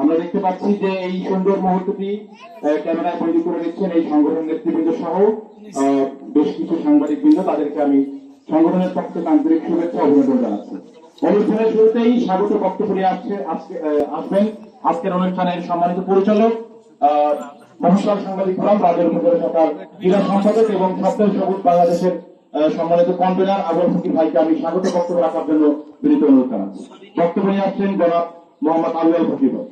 আমরা দেখতে পাচ্ছি যে এই সুন্দর মুহূর্তটি ক্যামেরায় বন্দি করে নিচ্ছেন এই সংগঠন নেতৃবৃন্দ সহ বেশ কিছু সাংবাদিক বৃন্দ তাদেরকে আমি সংগঠনের পক্ষ থেকে আন্তরিক শুভেচ্ছা অভিনন্দন জানাচ্ছি। অনুষ্ঠানের শুরুতেই স্বাগত বক্তব্য আসছে আসবেন আজকের অনুষ্ঠানের সম্মানিত পরিচালক মহাশয় সাংবাদিক ফোরাম রাজের উপজেলা সরকার ক্রীড়া সম্পাদক এবং সপ্তাহ সবুজ বাংলাদেশের সম্মানিত কনভেনার আবুল ফকির ভাইকে আমি স্বাগত বক্তব্য রাখার জন্য বিনীত অনুরোধ জানাচ্ছি। বক্তব্য নিয়ে আসছেন জনাব মোহাম্মদ আলুয়াল ফকির ভাই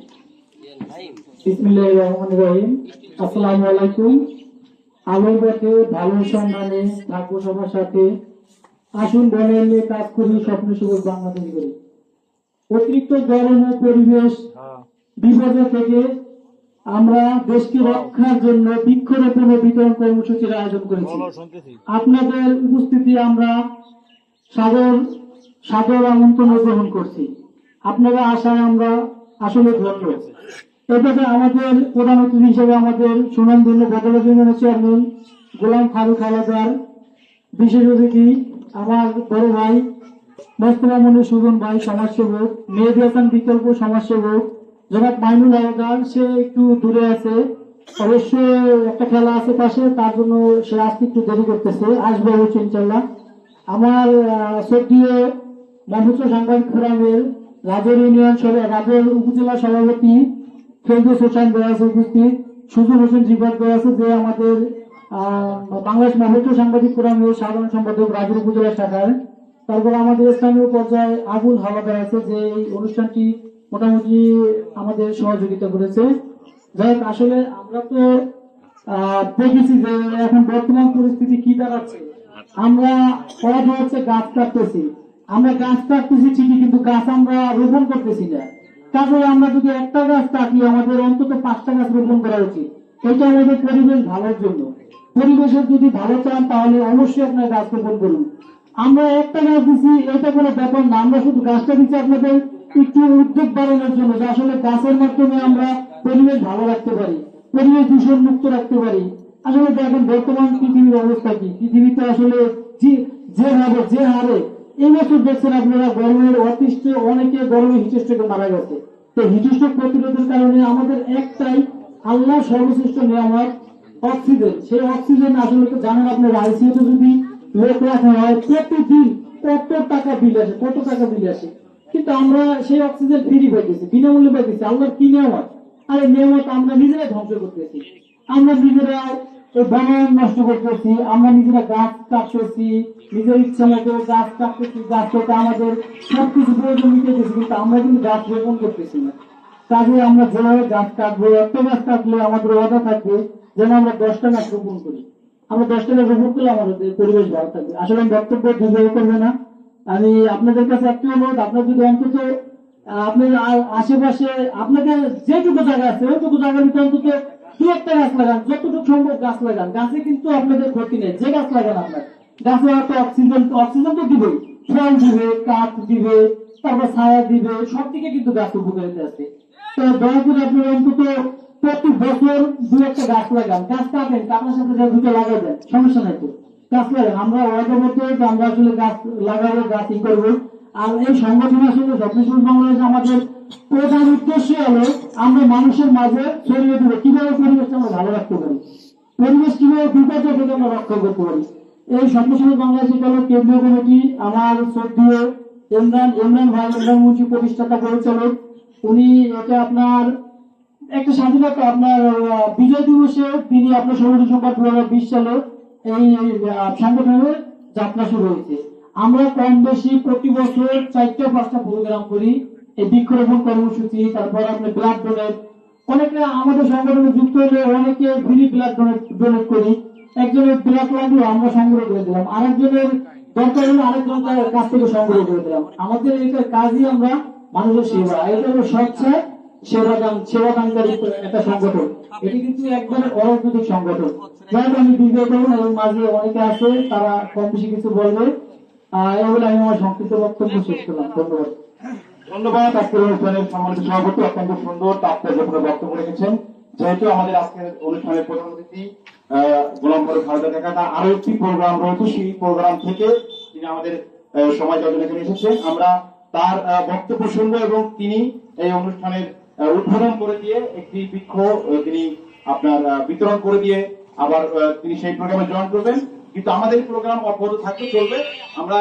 বিসমিল্লাহির রহমানির রহিম। আসসালামু আলাইকুম। আলোর পথে ভালো সন্ধানে থাকব সবার সাথে আসুন বনের নিয়ে কাজ করি স্বপ্ন সবুজ বাংলাদেশ করি। অতিরিক্ত গরম ও পরিবেশ থেকে আমরা দেশকে রক্ষার জন্য বৃক্ষরোপণ ও বিতরণ কর্মসূচির আয়োজন করেছি। আপনাদের উপস্থিতি আমরা সাদর সাদর আমন্ত্রণ গ্রহণ করছি। আপনারা আশায় আমরা আসলে ধন্য। এটাতে আমাদের প্রধান অতিথি হিসেবে আমাদের সুনামধন্য বদলা ইউনিয়নের চেয়ারম্যান গোলাম ফারুক আলাদার বিশেষ অতিথি আমার বড় ভাই মোস্তফামনি সুজন ভাই সমাজসেবক, মেহেদি হাসান বিকল্প সমাজসেবক, জনাব মাইনুল আলাদার সে একটু দূরে আছে। অবশ্য একটা খেলা আছে পাশে, তার জন্য সে আসতে একটু দেরি করতেছে। আসবে অবশ্যই ইনশাল্লাহ আমার সক্রিয় মহূর্ত সাংবাদিক ফোরামের রাজের ইউনিয়ন সভা- রাজের উপজেলা সভাপতি দেওয়া আছে, উপস্থিত। হোসেন জিবাদ দেওয়া আছে যে আমাদের বাংলাদেশ সাংবাদিক ফোরামের সাধারণ সম্পাদক রাজের উপজেলা শাখার। তারপর আমাদের স্থানীয় পর্যায়ে আবুল আছে, যে এই অনুষ্ঠানটি মোটামুটি আমাদের সহযোগিতা করেছে। যাই আসলে আমরা তো দেখেছি যে এখন বর্তমান পরিস্থিতি কি দাঁড়াচ্ছে। আমরা সহজ হচ্ছে গাছ কাটতেছি। আমরা গাছ কাটতেছি ঠিকই, কিন্তু গাছ আমরা রোপণ করতেছি না। তারপরে আমরা যদি একটা গাছ কাটি, আমাদের অন্তত পাঁচটা গাছ রোপণ করা উচিত। এটা আমাদের পরিবেশ ভালোর জন্য। পরিবেশের যদি ভালো চান, তাহলে অবশ্যই আপনার গাছ রোপণ করুন। আমরা একটা গাছ দিচ্ছি এটা কোনো ব্যাপার না। আমরা শুধু গাছটা দিচ্ছি আপনাদের একটু উদ্যোগ বাড়ানোর জন্য, যে আসলে গাছের মাধ্যমে আমরা পরিবেশ ভালো রাখতে পারি, পরিবেশ দূষণ মুক্ত রাখতে পারি। আসলে দেখেন, বর্তমান পৃথিবীর অবস্থা কি? পৃথিবীতে আসলে যে- হারে, যে হারে, এই বছর দেখছেন আপনারা গরমের অতিষ্ঠ, অনেকে গরমে হিটস্ট্রোকে মারা গেছে। তো প্রতিরোধের কারণে আমাদের একটাই আল্লাহ সর্বশ্রেষ্ঠ নিয়ামত, অক্সিজেন। সেই অক্সিজেন আসলে তো জানেন আপনার আইসিইউতে যদি লোক রাখা হয়, প্রতিদিন কত টাকা বিল আসে, কত টাকা বিল আসে? কিন্তু আমরা সেই অক্সিজেন ফ্রি পাইতেছি, বিনামূল্যে পাইতেছি, আল্লাহর কি আর এই আমরা নিজেরাই ধ্বংস করতেছি। আমরা নিজেরা এই বনায়ন নষ্ট করতেছি, আমরা নিজেরা গাছ কাটতেছি, নিজের ইচ্ছা মতো গাছ কাটতেছি, গাছ কেটে আমাদের সবকিছু প্রয়োজন মিটেতেছি কিন্তু আমরা কিন্তু গাছ রোপণ করতেছি না। কাজে আমরা যেভাবে গাছ কাটবো একটা গাছ কাটলে আমাদের ওয়াদা থাকবে যেন আমরা দশটা গাছ রোপণ করি। আমরা দশটা গাছ রোপণ করলে আমাদের পরিবেশ ভালো থাকবে। আসলে আমি বক্তব্য দুর্যোগ করবে না। আমি আপনাদের কাছে একটু অনুরোধ, আপনার যদি অন্তত আপনার আশেপাশে আপনাকে যেটুকু জায়গা আছে, ওইটুকু জায়গার ভিতরে অন্তত দু একটা গাছ লাগান, যতটুকু সম্ভব গাছ লাগান। গাছে কিন্তু আপনাদের ক্ষতি নেই। যে গাছ লাগান আপনার, গাছে হয়তো অক্সিজেন অক্সিজেন তো দিবে ফল দিবে, কাঠ দিবে, তারপর ছায়া দিবে সব দিকে কিন্তু গাছ উপকারিতা আছে। তো দয়া করে অন্তত প্রতি বছর দু একটা গাছ লাগান। গাছ কাটেন কাটার সাথে দুটো লাগাই দেন, সমস্যা নাই তো। গাছ লাগান। আমরা ওয়াদার মধ্যে আমরা আসলে গাছ লাগাবো, গাছ ই করব আর এই সংগঠন আসলে যত্নশীল বাংলাদেশ আমাদের প্রধান উদ্দেশ্য হলো, আমরা মানুষের মাঝে ছড়িয়ে দেবো কীভাবে পরিবেশটা আমরা ভালো রাখতে পারি, পরিবেশ কীভাবে বিপর্যয় থেকে আমরা রক্ষা করতে পারি। এই সন্ত্রাসী বাংলাদেশ দলের কেন্দ্রীয় কমিটি, আমার শ্রদ্ধীয় ইমরান ইমরান ভাই ইমরান মুন্সি প্রতিষ্ঠাতা পরিচালক, উনি এটা আপনার একটা স্বাধীনতা, আপনার বিজয় দিবসে তিনি আপনার ষোলো ডিসেম্বর দু হাজার বিশ সালে এই সংগঠনের যাত্রা শুরু হয়েছে। আমরা কম বেশি প্রতি বছর চারটা পাঁচটা প্রোগ্রাম করি। এই বৃক্ষরোপণ কর্মসূচি, তারপর আপনার ব্লাড ডোনেট অনেকে আমাদের সংগঠনে যুক্ত হলে অনেকে ফ্রি ব্লাড ডোনেট ডোনেট করি। একজনের ব্লাড লাগল, আমরা সংগ্রহ করে দিলাম। আরেকজনের দরকার হলে আরেকজন তার কাছ থেকে সংগ্রহ করে দিলাম। আমাদের এটা কাজই আমরা মানুষের সেবা। এটা হলো স্বেচ্ছায় সেবাদান সেবাদানকারী একটা সংগঠন। এটি কিন্তু একবারে অরাজনৈতিক সংগঠন। যাই আমি বিজয় করুন এবং মাঝে অনেকে আছে, তারা কম বেশি কিছু বলবে। তিনি আমাদের আমরা তার বক্তব্য শুনব এবং তিনি এই অনুষ্ঠানের উদ্বোধন করে দিয়ে একটি বৃক্ষ তিনি আপনার বিতরণ করে দিয়ে আবার তিনি সেই প্রোগ্রামে জয়েন করবেন। কিন্তু আমাদের প্রোগ্রাম অব্যাহত থাকবে চলবে। আমরা